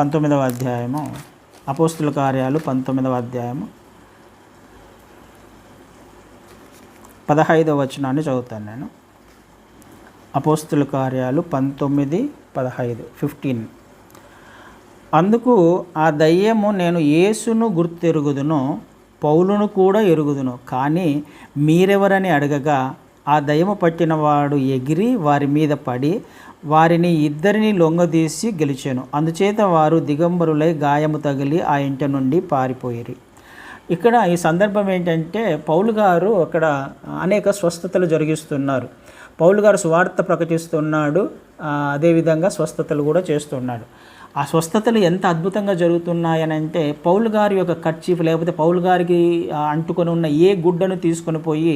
పంతొమ్మిదవ అధ్యాయము. అపోస్తుల కార్యాలు పంతొమ్మిదవ అధ్యాయము. పదహైదవ వచనాన్ని చదువుతాను నేను. అపోస్తుల కార్యాలు పంతొమ్మిది పదహైదు ఫిఫ్టీన్. అందుకు ఆ దయ్యము నేను యేసును గుర్తెరుగుదును పౌలును కూడా ఎరుగుదును. కానీ మీరెవరని అడగగా ఆ దయ్యము పట్టినవాడు ఎగిరి వారి మీద పడి వారిని ఇద్దరిని లొంగదీసి గెలిచాను. అందుచేత వారు దిగంబరులై గాయము తగిలి ఆ ఇంటి నుండి పారిపోయిరి. ఇక్కడ ఈ సందర్భం ఏంటంటే పౌలు గారు అక్కడ అనేక స్వస్థతలు జరిగిస్తున్నారు. పౌలు గారు సువార్త ప్రకటిస్తున్నాడు అదేవిధంగా స్వస్థతలు కూడా చేస్తున్నాడు. ఆ స్వస్థతలు ఎంత అద్భుతంగా జరుగుతున్నాయని అంటే పౌలు గారి యొక్క కర్చీఫ్ లేకపోతే పౌలు గారికి అంటుకొని ఉన్న ఏ గుడ్డను తీసుకొని పోయి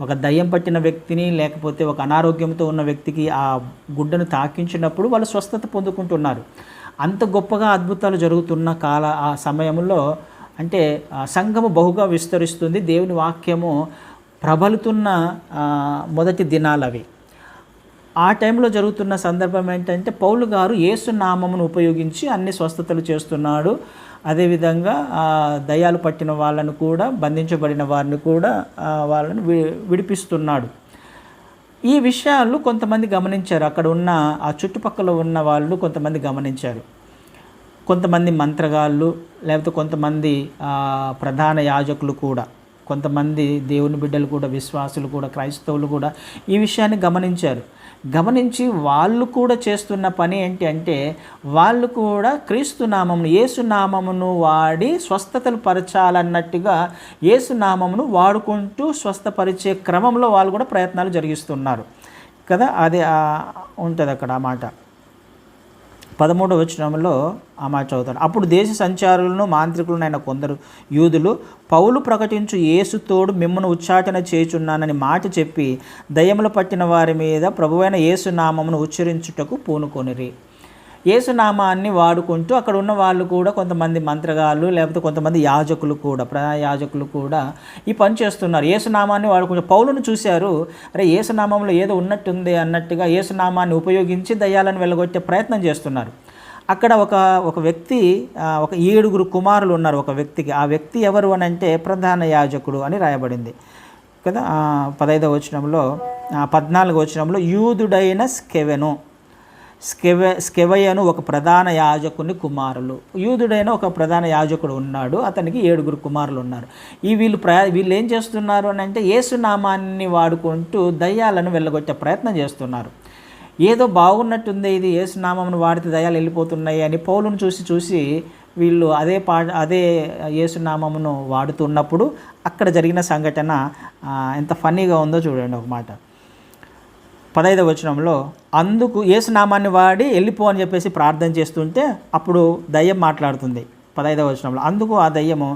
ఒక దయ్యం పట్టిన వ్యక్తిని లేకపోతే ఒక అనారోగ్యంతో ఉన్న వ్యక్తికి ఆ గుడ్డను తాకించినప్పుడు వాళ్ళు స్వస్థత పొందుకుంటున్నారు. అంత గొప్పగా అద్భుతాలు జరుగుతున్న కాల ఆ సమయంలో అంటే సంఘము బహుగా విస్తరిస్తుంది. దేవుని వాక్యము ప్రబలుతున్న మొదటి దినాలవి. ఆ టైంలో జరుగుతున్న సందర్భం ఏంటంటే పౌలు గారు యేసు నామమును ఉపయోగించి అన్ని స్వస్థతలు చేస్తున్నాడు. అదేవిధంగా దయాలు దయ్యాలు పట్టిన వాళ్ళను కూడా బంధించబడిన వారిని కూడా వాళ్ళను వాళ్ళని వి విడిపిస్తున్నాడు. ఈ విషయాలు కొంతమంది గమనించారు. అక్కడ ఉన్న ఆ చుట్టుపక్కల ఉన్న వాళ్ళు కొంతమంది గమనించారు. కొంతమంది మంత్రగాళ్ళు లేకపోతే కొంతమంది ప్రధాన యాజకులు కూడా. కొంతమంది దేవుని బిడ్డలు కూడా విశ్వాసులు కూడా క్రైస్తవులు కూడా ఈ విషయాన్ని గమనించారు. గమనించి వాళ్ళు కూడా చేస్తున్న పని ఏంటి అంటే వాళ్ళు కూడా క్రీస్తు నామమును వాడి స్వస్థతలు పరచాలన్నట్టుగా ఏసునామమును వాడుకుంటూ స్వస్థపరిచే క్రమంలో వాళ్ళు కూడా ప్రయత్నాలు జరిగిస్తున్నారు. కదా అదే ఉంటుంది అక్కడ ఆ మాట. పదమూడవ వచనంలో ఆ మాట చదువుతాడు. అప్పుడు దేశ సంచారులను మాంత్రికులనైన కొందరు యూదులు పౌలు ప్రకటించు యేసుతోడు మిమ్మను ఉచ్చాటన చేయుచున్నానని మాట చెప్పి దయ్యములు పట్టిన వారి మీద ప్రభువైన యేసు నామమును ఉచ్చరించుటకు పూనుకొనిరి. యేసు నామాన్ని వాడుకుంటూ అక్కడ ఉన్న వాళ్ళు కూడా కొంతమంది మంత్రగాళ్ళు లేకపోతే కొంతమంది యాజకులు కూడా ప్రధాన యాజకులు కూడా ఈ పని చేస్తున్నారు. యేసునామాన్ని వాడుకుంటూ పౌలును చూశారు. అరే యేసునామంలో ఏదో ఉన్నట్టుంది అన్నట్టుగా యేసునామాన్ని ఉపయోగించి దయ్యాలను వెళ్ళగొట్టే ప్రయత్నం చేస్తున్నారు. అక్కడ ఒక ఒక వ్యక్తి ఒక ఏడుగురు కుమారులు ఉన్నారు ఒక వ్యక్తికి. ఆ వ్యక్తి ఎవరు అని అంటే ప్రధాన యాజకుడు అని రాయబడింది. కదా? పదహైదవ పదైదవ వచనంలో పద్నాలుగు వచనంలో యూదుడైన స్కెవెను. స్కెవ స్కెవయను ఒక ప్రధాన యాజకుని కుమారులు. యూదుడైన ఒక ప్రధాన యాజకుడు ఉన్నాడు. అతనికి ఏడుగురు కుమారులు ఉన్నారు. ఈ వీళ్ళు ప్ర వీళ్ళు ఏం చేస్తున్నారు అని అంటే ఏసునామాన్ని వాడుకుంటూ దయ్యాలను వెళ్ళగొట్టే ప్రయత్నం చేస్తున్నారు. ఏదో బాగున్నట్టుంది ఇది ఏసునామమును వాడితే దయాలు వెళ్ళిపోతున్నాయి అని పౌలును చూసి చూసి వీళ్ళు అదే పా అదే ఏసునామమును వాడుతున్నప్పుడు అక్కడ జరిగిన సంఘటన ఎంత ఫన్నీగా ఉందో చూడండి ఒక మాట. పదైదవ వచనంలో అందుకు యేసునామాన్ని వాడి వెళ్ళిపో అని చెప్పేసి ప్రార్థన చేస్తుంటే అప్పుడు దయ్యం మాట్లాడుతుంది. పదైదవ వచనంలో అందుకు ఆ దయ్యము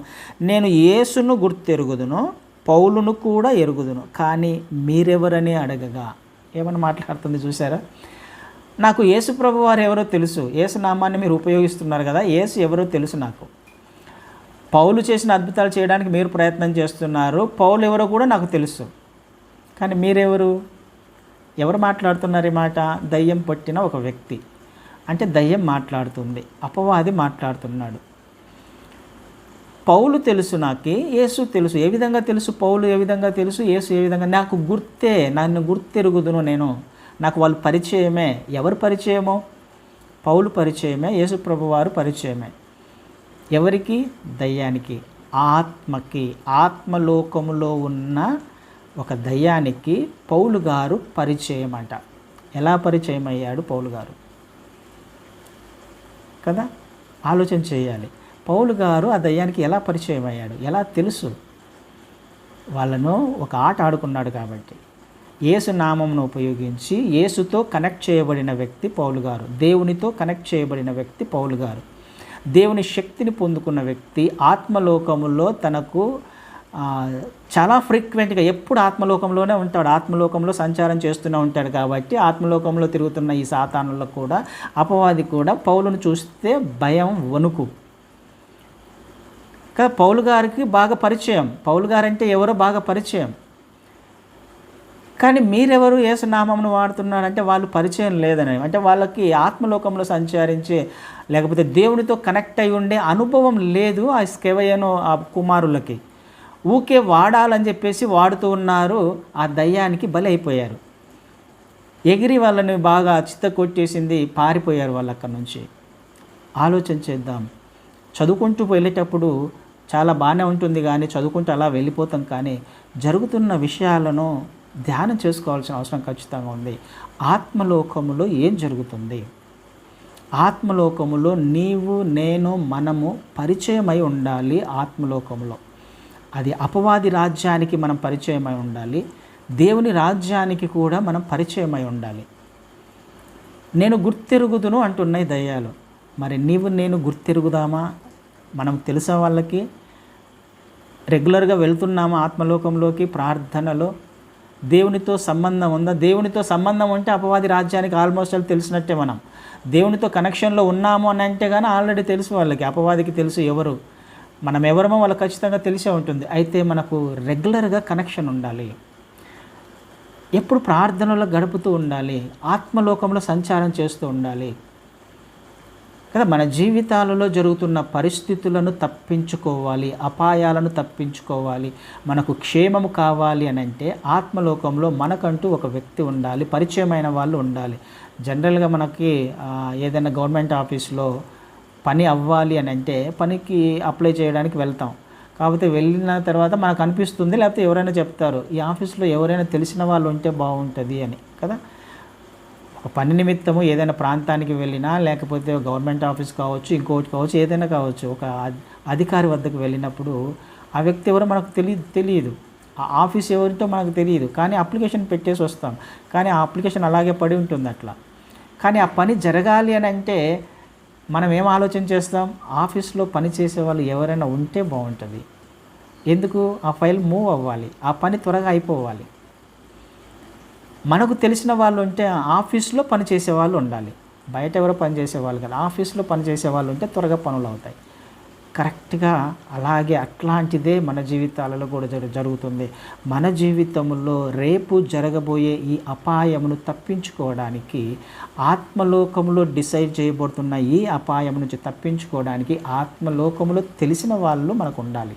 నేను యేసును గుర్తెరుగుదును పౌలును కూడా ఎరుగుదును కానీ మీరెవరని అడగగా? ఏమని మాట్లాడుతుంది చూసారా నాకు యేసు ప్రభు వారు ఎవరో తెలుసు. యేసు నామాన్ని మీరు ఉపయోగిస్తున్నారు కదా యేసు ఎవరో తెలుసు నాకు. పౌలు చేసిన అద్భుతాలు చేయడానికి మీరు ప్రయత్నం చేస్తున్నారు పౌలు ఎవరో కూడా నాకు తెలుసు. కానీ మీరెవరు? ఎవరు మాట్లాడుతున్నారు ఈ మాట? దయ్యం పట్టిన ఒక వ్యక్తి. అంటే దయ్యం మాట్లాడుతుంది అపవాది మాట్లాడుతున్నాడు. పౌలు తెలుసు నాకు యేసు తెలుసు. ఏ విధంగా తెలుసు? పౌలు ఏ విధంగా తెలుసు? యేసు ఏ విధంగా? నాకు గుర్తే నన్ను గుర్తెరుగుదును నేను. నాకు వాళ్ళు పరిచయమే. ఎవరు పరిచయమో? పౌలు పరిచయమే యేసు ప్రభు వారు పరిచయమే. ఎవరికి? దయ్యానికి. ఆత్మకి. ఆత్మలోకములో ఉన్న ఒక దయ్యానికి పౌలు గారు పరిచయం అంట ఎలా పరిచయం అయ్యాడు పౌలు గారు? కదా? ఆలోచన చేయాలి. పౌలు గారు ఆ దయ్యానికి ఎలా పరిచయం అయ్యాడు? ఎలా తెలుసు? వాళ్ళను ఒక ఆట ఆడుకున్నాడు కాబట్టి. యేసు నామంను ఉపయోగించి యేసుతో కనెక్ట్ చేయబడిన వ్యక్తి పౌలు గారు. దేవునితో కనెక్ట్ చేయబడిన వ్యక్తి పౌలు గారు. దేవుని శక్తిని పొందుకున్న వ్యక్తి ఆత్మలోకములో తనకు చాలా ఫ్రీక్వెంట్గా ఎప్పుడు ఆత్మలోకంలోనే ఉంటాడు. ఆత్మలోకంలో సంచారం చేస్తూనే ఉంటాడు కాబట్టి ఆత్మలోకంలో తిరుగుతున్న ఈ సాతానులకు కూడా అపవాది కూడా పౌలును చూస్తే భయం వణుకు. కదా పౌలు గారికి బాగా పరిచయం. పౌలు గారంటే ఎవరో బాగా పరిచయం. కానీ మీరెవరు యేసునామమును వాడుతున్నారంటే వాళ్ళు పరిచయం లేదని అంటే వాళ్ళకి ఆత్మలోకంలో సంచరించే లేకపోతే దేవునితో కనెక్ట్ అయి ఉండే అనుభవం లేదు ఆ స్కెవయను ఆ కుమారులకి. ఊకే వాడాలని చెప్పేసి వాడుతూ ఉన్నారు ఆ దయ్యానికి బలి అయిపోయారు ఎగిరి వాళ్ళని బాగా చిత్త కొట్టేసింది పారిపోయారు వాళ్ళు అక్కడి నుంచి. ఆలోచన చేద్దాం. చదువుకుంటూ వెళ్ళేటప్పుడు చాలా బాగానే ఉంటుంది కానీ చదువుకుంటూ అలా వెళ్ళిపోతాం కానీ జరుగుతున్న విషయాలను ధ్యానం చేసుకోవాల్సిన అవసరం ఖచ్చితంగా ఉంది. ఆత్మలోకములో ఏం జరుగుతుంది? ఆత్మలోకములో నీవు నేను మనము పరిచయమై ఉండాలి ఆత్మలోకములో. అది అపవాది రాజ్యానికి మనం పరిచయమై ఉండాలి. దేవుని రాజ్యానికి కూడా మనం పరిచయమై ఉండాలి. నేను గుర్తెరుగుదును అంటున్నాయి దయ్యాలు. మరి నీవు నేను గుర్తెరుగుదామా? మనం తెలుసా వాళ్ళకి రెగ్యులర్గా వెళ్తున్నామా ఆత్మలోకంలోకి? ప్రార్థనలో. దేవునితో సంబంధం ఉందా? దేవునితో సంబంధం ఉంటే అపవాది రాజ్యానికి ఆల్మోస్ట్ అది తెలిసినట్టే మనం. దేవునితో కనెక్షన్లో ఉన్నాము అని అంటే కానీ ఆల్రెడీ తెలుసు వాళ్ళకి. అపవాదికి తెలుసు ఎవరు. మనం ఎవరమో వాళ్ళకి ఖచ్చితంగా తెలిసే ఉంటుంది. అయితే మనకు రెగ్యులర్గా కనెక్షన్ ఉండాలి. ఎప్పుడు ప్రార్థనలో గడుపుతూ ఉండాలి. ఆత్మలోకంలో సంచారం చేస్తూ ఉండాలి. కదా మన జీవితాలలో జరుగుతున్న పరిస్థితులను తప్పించుకోవాలి అపాయాలను తప్పించుకోవాలి మనకు క్షేమము కావాలి అని అంటే ఆత్మలోకంలో మనకంటూ ఒక వ్యక్తి ఉండాలి పరిచయమైన వాళ్ళు ఉండాలి. జనరల్గా మనకి ఏదైనా గవర్నమెంట్ ఆఫీస్లో పని అవ్వాలి అని అంటే పనికి అప్లై చేయడానికి వెళ్తాం. కాకపోతే వెళ్ళిన తర్వాత మనకు అనిపిస్తుంది లేకపోతే ఎవరైనా చెప్తారు ఈ ఆఫీస్లో ఎవరైనా తెలిసిన వాళ్ళు ఉంటే బాగుంటుంది అని కదా. ఒక పని నిమిత్తము ఏదైనా ప్రాంతానికి వెళ్ళినా లేకపోతే గవర్నమెంట్ ఆఫీస్ కావచ్చు ఇంకోటి కావచ్చు ఏదైనా కావచ్చు ఒక అధికారి వద్దకు వెళ్ళినప్పుడు ఆ వ్యక్తి ఎవరో మనకు తెలియదు తెలియదు. ఆ ఆఫీస్ ఎవరితో మనకు తెలియదు. కానీ అప్లికేషన్ పెట్టేసి వస్తాం. కానీ ఆ అప్లికేషన్ అలాగే పడి ఉంటుంది అట్లా. కానీ ఆ పని జరగాలి అని అంటే మనం ఏం ఆలోచన చేస్తాం? ఆఫీస్లో పని చేసే వాళ్ళు ఎవరైనా ఉంటే బాగుంటుంది. ఎందుకు? ఆ ఫైల్ మూవ్ అవ్వాలి. ఆ పని త్వరగా అయిపోవాలి. మనకు తెలిసిన వాళ్ళు ఉంటే ఆఫీస్లో పనిచేసే వాళ్ళు ఉండాలి. బయట ఎవరో పనిచేసే వాళ్ళు కానీ ఆఫీస్లో పనిచేసే వాళ్ళు ఉంటే త్వరగా పనులు అవుతాయి. కరెక్ట్గా అలాగే అట్లాంటిదే మన జీవితాలలో కూడా జరు జరుగుతుంది. మన జీవితంలో రేపు జరగబోయే ఈ అపాయమును తప్పించుకోవడానికి ఆత్మలోకములో డిసైడ్ చేయబడుతున్న ఈ అపాయం నుంచి తప్పించుకోవడానికి ఆత్మలోకములో తెలిసిన వాళ్ళు మనకు ఉండాలి.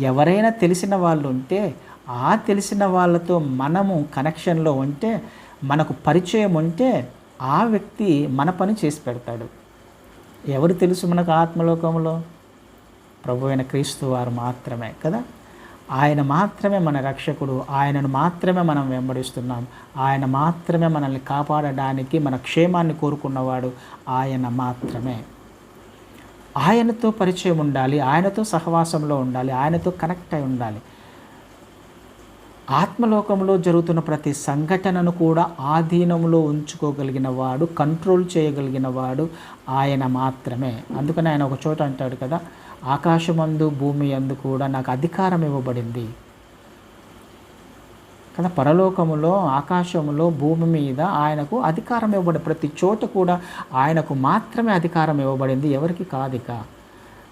ఎవరైనా తెలిసిన వాళ్ళు ఉంటే ఆ తెలిసిన వాళ్ళతో మనము కనెక్షన్లో ఉంటే మనకు పరిచయం ఉంటే ఆ వ్యక్తి మన పని చేసి పెడతాడు. ఎవరు తెలుసు మనకు ఆత్మలోకంలో? ప్రభు అయిన క్రీస్తు వారు మాత్రమే కదా? ఆయన మాత్రమే మన రక్షకుడు. ఆయనను మాత్రమే మనం వెంబడిస్తున్నాం. ఆయన మాత్రమే మనల్ని కాపాడడానికి మన క్షేమాన్ని కోరుకున్నవాడు ఆయన మాత్రమే. ఆయనతో పరిచయం ఉండాలి. ఆయనతో సహవాసంలో ఉండాలి. ఆయనతో కనెక్ట్ అయి ఉండాలి. ఆత్మలోకంలో జరుగుతున్న ప్రతి సంఘటనను కూడా ఆధీనంలో ఉంచుకోగలిగిన వాడు కంట్రోల్ చేయగలిగిన వాడు ఆయన మాత్రమే. అందుకని ఆయన ఒక చోట అంటాడు కదా ఆకాశమందు భూమి అందు కూడా నాకు అధికారం ఇవ్వబడింది. కదా పరలోకములో ఆకాశములో భూమి మీద ఆయనకు అధికారం ఇవ్వబడి ప్రతి చోట కూడా ఆయనకు మాత్రమే అధికారం ఇవ్వబడింది. ఎవరికి? కాదిక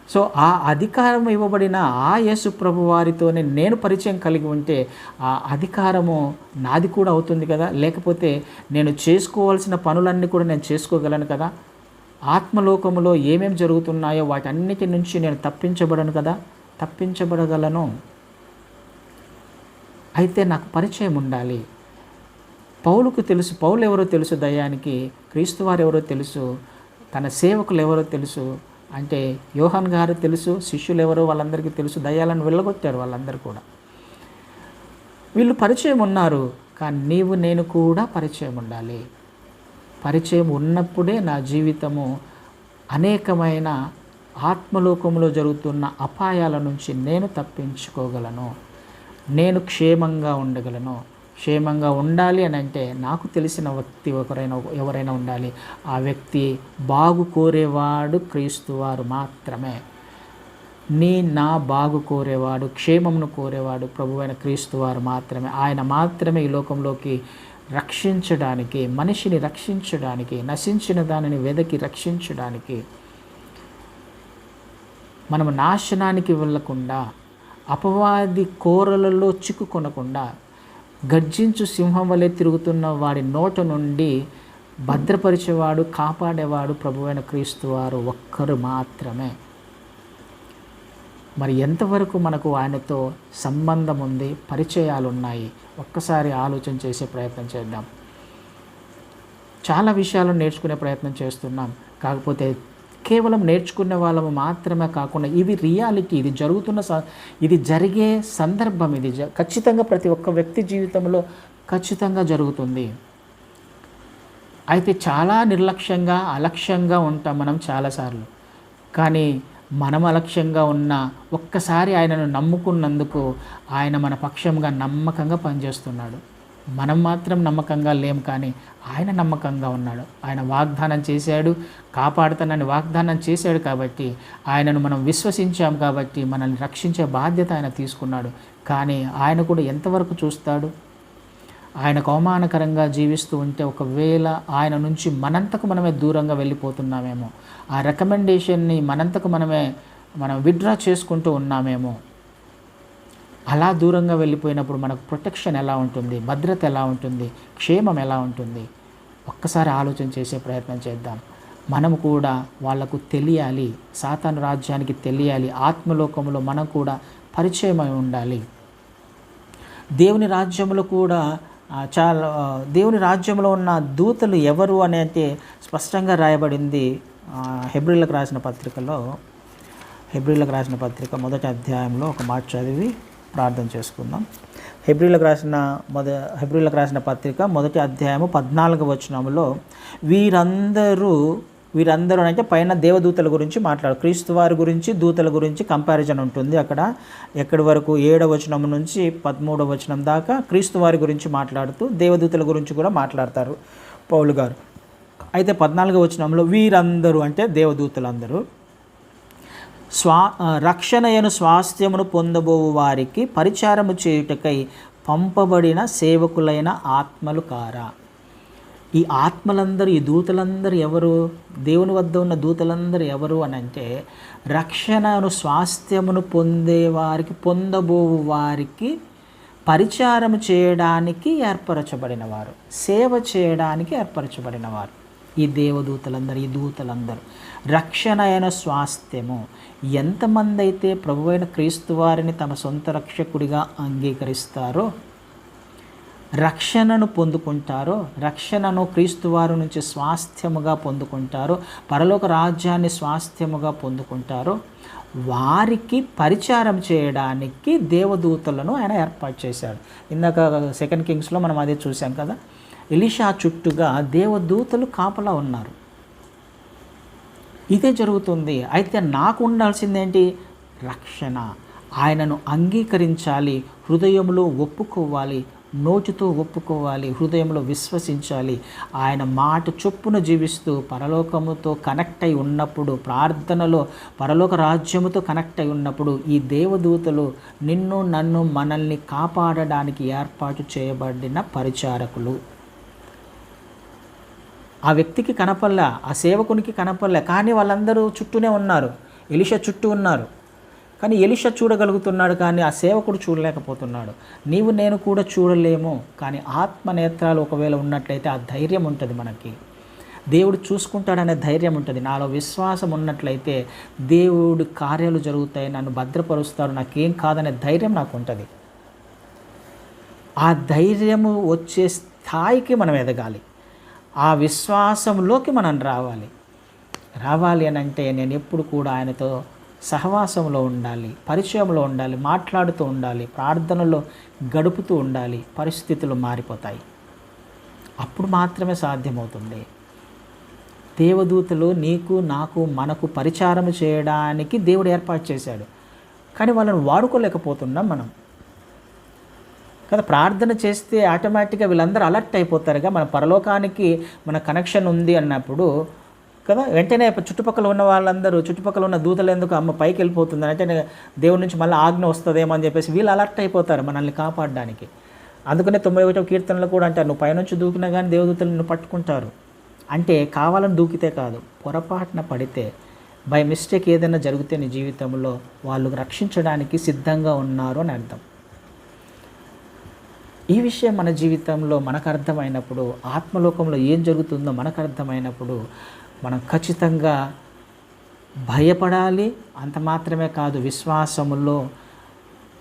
సో ఆ అధికారం ఇవ్వబడిన ఆ యేసు ప్రభు వారితోనే నేను పరిచయం కలిగి ఉంటే ఆ అధికారము నాది కూడా అవుతుంది కదా? లేకపోతే నేను చేసుకోవాల్సిన పనులన్నీ కూడా నేను చేసుకోగలను కదా? ఆత్మలోకములో ఏమేం జరుగుతున్నాయో వాటన్నిటి నుంచి నేను తప్పించబడను కదా? తప్పించబడగలను. అయితే నాకు పరిచయం ఉండాలి. పౌలుకు తెలుసు పౌలు ఎవరో తెలుసు దయానికి క్రీస్తు వారు ఎవరో తెలుసు తన సేవకులు ఎవరో తెలుసు అంటే యోహన్ గారు తెలుసు శిష్యులు ఎవరో వాళ్ళందరికీ తెలుసు దయ్యాలను వెళ్ళగొట్టారు వాళ్ళందరూ కూడా. వీళ్ళు పరిచయం ఉన్నారు కానీ నీవు నేను కూడా పరిచయం ఉండాలి. పరిచయం ఉన్నప్పుడే నా జీవితము అనేకమైన ఆత్మలోకంలో జరుగుతున్న అపాయాల నుంచి నేను తప్పించుకోగలను. నేను క్షేమంగా ఉండగలను. క్షేమంగా ఉండాలి అని అంటే నాకు తెలిసిన వ్యక్తి ఒకరైనా ఎవరైనా ఉండాలి. ఆ వ్యక్తి బాగు కోరేవాడు క్రీస్తువారు మాత్రమే. నీ నా బాగు కోరేవాడు క్షేమమును కోరేవాడు ప్రభువైన క్రీస్తువారు మాత్రమే. ఆయన మాత్రమే ఈ లోకంలోకి రక్షించడానికి మనిషిని రక్షించడానికి నశించిన దానిని వెదకి రక్షించడానికి మనము నాశనానికి వెళ్ళకుండా అపవాది కోరలలో చిక్కుకొనకుండా గర్జించు సింహం వలె తిరుగుతున్న వాడి నోట నుండి భద్రపరిచేవాడు కాపాడేవాడు ప్రభువైన క్రీస్తు వారు ఒక్కరు మాత్రమే. మరి ఎంతవరకు మనకు ఆయనతో సంబంధం ఉంది పరిచయాలు ఉన్నాయి ఒక్కసారి ఆలోచన చేసే ప్రయత్నం చేద్దాం. చాలా విషయాలు నేర్చుకునే ప్రయత్నం చేస్తున్నాం. కాకపోతే కేవలం నేర్చుకునే వాళ్ళము మాత్రమే కాకుండా ఇవి రియాలిటీ ఇది జరుగుతున్న స ఇది జరిగే సందర్భం ఇది. జ- ఖచ్చితంగా ప్రతి ఒక్క వ్యక్తి జీవితంలో ఖచ్చితంగా జరుగుతుంది. అయితే చాలా నిర్లక్ష్యంగా అలక్ష్యంగా ఉంటాం మనం చాలాసార్లు. కానీ మనం అలక్ష్యంగా ఉన్న ఒక్కసారి ఆయనను నమ్ముకున్నందుకు ఆయన మన పక్షంగా నమ్మకంగా పనిచేస్తున్నాడు. మనం మాత్రం నమ్మకంగా లేం కానీ ఆయన నమ్మకంగా ఉన్నాడు. ఆయన వాగ్దానం చేశాడు కాపాడుతానని వాగ్దానం చేశాడు కాబట్టి ఆయనను మనం విశ్వసించాం కాబట్టి మనల్ని రక్షించే బాధ్యత ఆయన తీసుకున్నాడు. కానీ ఆయన కూడా ఎంతవరకు చూస్తాడు? ఆయనకు అవమానకరంగా జీవిస్తూ ఉంటే ఒకవేళ ఆయన నుంచి మనంతకు మనమే దూరంగా వెళ్ళిపోతున్నామేమో ఆ రికమెండేషన్ని మనంతకు మనమే మనం విత్డ్రా చేసుకుంటూ ఉన్నామేమో అలా దూరంగా వెళ్ళిపోయినప్పుడు మనకు ప్రొటెక్షన్ ఎలా ఉంటుంది? భద్రత ఎలా ఉంటుంది? క్షేమం ఎలా ఉంటుంది? ఒక్కసారి ఆలోచన చేసే ప్రయత్నం చేద్దాం. మనం కూడా వాళ్ళకు తెలియాలి. సాతాను రాజ్యానికి తెలియాలి. ఆత్మలోకంలో మనం కూడా పరిచయమై ఉండాలి. దేవుని రాజ్యంలో కూడా చాలా దేవుని రాజ్యంలో ఉన్న దూతలు ఎవరు అనేది స్పష్టంగా రాయబడింది ఆ, హెబ్రిలకు రాసిన పత్రికలో. హెబ్రిలకు రాసిన పత్రిక మొదటి అధ్యాయంలో ఒక మాట చదివి ప్రార్థన చేసుకుందాం. హెబ్రిలకు రాసిన మొద హెబ్రిలకు రాసిన పత్రిక మొదటి అధ్యాయము పద్నాలుగు వచనంలో వీరందరూ వీరందరూ అంటే పైన దేవదూతల గురించి మాట్లాడు క్రీస్తు వారి గురించి దూతల గురించి కంపారిజన్ ఉంటుంది అక్కడ. ఎక్కడి వరకు? ఏడవ వచనం నుంచి పదమూడవ వచనం దాకా క్రీస్తు వారి గురించి మాట్లాడుతూ దేవదూతల గురించి కూడా మాట్లాడతారు పౌలు గారు. అయితే పద్నాలుగవ వచనంలో వీరందరూ అంటే దేవదూతలందరూ స్వా రక్షణయను స్వాస్థ్యమును పొందబోవు వారికి పరిచారము చేయుటకై పంపబడిన సేవకులైన ఆత్మలు కారా. ఈ ఆత్మలందరూ ఈ దూతలందరూ ఎవరు? దేవుని వద్ద ఉన్న దూతలందరూ ఎవరు అని అంటే రక్షణను స్వాస్థ్యమును పొందే వారికి పొందబోవు వారికి పరిచారము చేయడానికి ఏర్పరచబడిన వారు. సేవ చేయడానికి ఏర్పరచబడిన వారు. ఈ దేవదూతలందరూ ఈ దూతలందరూ రక్షణ అయిన స్వాస్థ్యము. ఎంతమంది అయితే ప్రభువైన క్రీస్తు వారిని తమ సొంత రక్షకుడిగా అంగీకరిస్తారో రక్షణను పొందుకుంటారో రక్షణను క్రీస్తు వారి నుంచి స్వాస్థ్యముగా పొందుకుంటారో పరలోక రాజ్యాన్ని స్వాస్థ్యముగా పొందుకుంటారో వారికి పరిచారం చేయడానికి దేవదూతలను ఆయన ఏర్పాటు చేశాడు. ఇందాక సెకండ్ కింగ్స్లో మనం అదే చూసాం కదా? ఎలిషా చుట్టూగా దేవదూతలు కాపలా ఉన్నారు. ఇదే జరుగుతుంది. అయితే నాకు ఉండాల్సిందేంటి? రక్షణ. ఆయనను అంగీకరించాలి. హృదయంలో ఒప్పుకోవాలి. నోటితో ఒప్పుకోవాలి. హృదయంలో విశ్వసించాలి. ఆయన మాట చొప్పున జీవిస్తూ పరలోకముతో కనెక్ట్ అయి ఉన్నప్పుడు ప్రార్థనలో పరలోక రాజ్యముతో కనెక్ట్ అయి ఉన్నప్పుడు ఈ దేవదూతలు నిన్ను నన్ను మనల్ని కాపాడడానికి ఏర్పాటు చేయబడిన పరిచారకులు. ఆ వ్యక్తికి కనపల్లా ఆ సేవకునికి కనపల్లా కానీ వాళ్ళందరూ చుట్టూనే ఉన్నారు. ఎలిష చుట్టూ ఉన్నారు. కానీ ఎలిష చూడగలుగుతున్నాడు కానీ ఆ సేవకుడు చూడలేకపోతున్నాడు. నీవు నేను కూడా చూడలేము కానీ ఆత్మ నేత్రాలు ఒకవేళ ఉన్నట్లయితే ఆ ధైర్యం ఉంటుంది మనకి. దేవుడు చూసుకుంటాడనే ధైర్యం ఉంటుంది. నాలో విశ్వాసం ఉన్నట్లయితే దేవుడి కార్యాలు జరుగుతాయి నన్ను భద్రపరుస్తారు నాకేం కాదనే ధైర్యం నాకు ఉంటుంది. ఆ ధైర్యము వచ్చే స్థాయికి మనం ఎదగాలి. ఆ విశ్వాసంలోకి మనం రావాలి. రావాలి అని అంటే నేను ఎప్పుడు కూడా ఆయనతో సహవాసంలో ఉండాలి పరిచయంలో ఉండాలి మాట్లాడుతూ ఉండాలి ప్రార్థనలో గడుపుతూ ఉండాలి పరిస్థితులు మారిపోతాయి. అప్పుడు మాత్రమే సాధ్యమవుతుంది. దేవదూతలు నీకు నాకు మనకు పరిచారం చేయడానికి దేవుడు ఏర్పాటు చేశాడు. కానీ వాళ్ళని వాడుకోలేకపోతున్నాం మనం. కదా ప్రార్థన చేస్తే ఆటోమేటిక్గా వీళ్ళందరూ అలర్ట్ అయిపోతారుగా. మన పరలోకానికి మన కనెక్షన్ ఉంది అన్నప్పుడు కదా వెంటనే చుట్టుపక్కల ఉన్న వాళ్ళందరూ చుట్టుపక్కల ఉన్న దూతలు ఎందుకు అమ్మ పైకి వెళ్ళిపోతుంది అంటే దేవుడి నుంచి మళ్ళీ ఆజ్ఞ వస్తుందేమో అని చెప్పేసి వీళ్ళు అలర్ట్ అయిపోతారు మనల్ని కాపాడడానికి. అందుకనే తొంభై ఒకటో కీర్తనలో కూడా అంటారు నువ్వు పైనుంచి దూకినా కానీ దేవదూతలు నిన్ను పట్టుకుంటారు. అంటే కావాలని దూకితే కాదు పొరపాటున పడితే బై మిస్టేక్ ఏదైనా జరిగితే నీ జీవితంలో వాళ్ళు రక్షించడానికి సిద్ధంగా ఉన్నారు అని అర్థం. ఈ విషయం మన జీవితంలో మనకు అర్థమైనప్పుడు ఆత్మలోకంలో ఏం జరుగుతుందో మనకు అర్థమైనప్పుడు మనం ఖచ్చితంగా భయపడాలి. అంత మాత్రమే కాదు విశ్వాసములో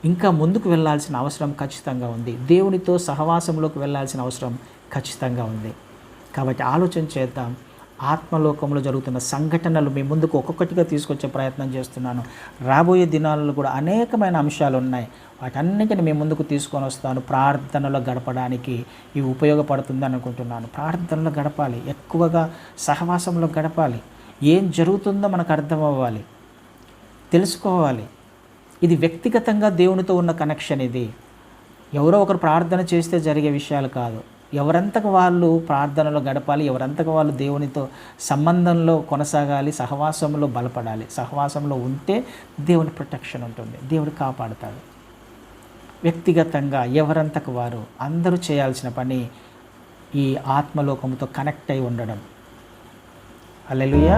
ఇంకా ముందుకు వెళ్ళాల్సిన అవసరం ఖచ్చితంగా ఉంది. దేవునితో సహవాసంలోకి వెళ్ళాల్సిన అవసరం ఖచ్చితంగా ఉంది. కాబట్టి ఆలోచన చేద్దాం. ఆత్మలోకంలో జరుగుతున్న సంఘటనలు మీ ముందుకు ఒక్కొక్కటిగా తీసుకొచ్చే ప్రయత్నం చేస్తున్నాను. రాబోయే దినాలలో కూడా అనేకమైన అంశాలు ఉన్నాయి. వాటన్నిటిని మీ ముందుకు తీసుకొని వస్తాను. ప్రార్థనలో గడపడానికి ఇవి ఉపయోగపడుతుంది అనుకుంటున్నాను. ప్రార్థనలో గడపాలి. ఎక్కువగా సహవాసంలో గడపాలి. ఏం జరుగుతుందో మనకు అర్థం అవ్వాలి. తెలుసుకోవాలి. ఇది వ్యక్తిగతంగా దేవునితో ఉన్న కనెక్షన్ ఇది. ఎవరో ఒకరు ప్రార్థన చేస్తే జరిగే విషయాలు కాదు. ఎవరంతకు వాళ్ళు ప్రార్థనలో గడపాలి ఎవరంతకు వాళ్ళు దేవునితో సంబంధంలో కొనసాగాలి సహవాసంలో బలపడాలి. సహవాసంలో ఉంటే దేవుని ప్రొటెక్షన్ ఉంటుంది దేవుడు కాపాడుతాడు. వ్యక్తిగతంగా ఎవరంతకు వారు అందరూ చేయాల్సిన పని ఈ ఆత్మలోకంతో కనెక్ట్ అయి ఉండడం. అల్లెలుయా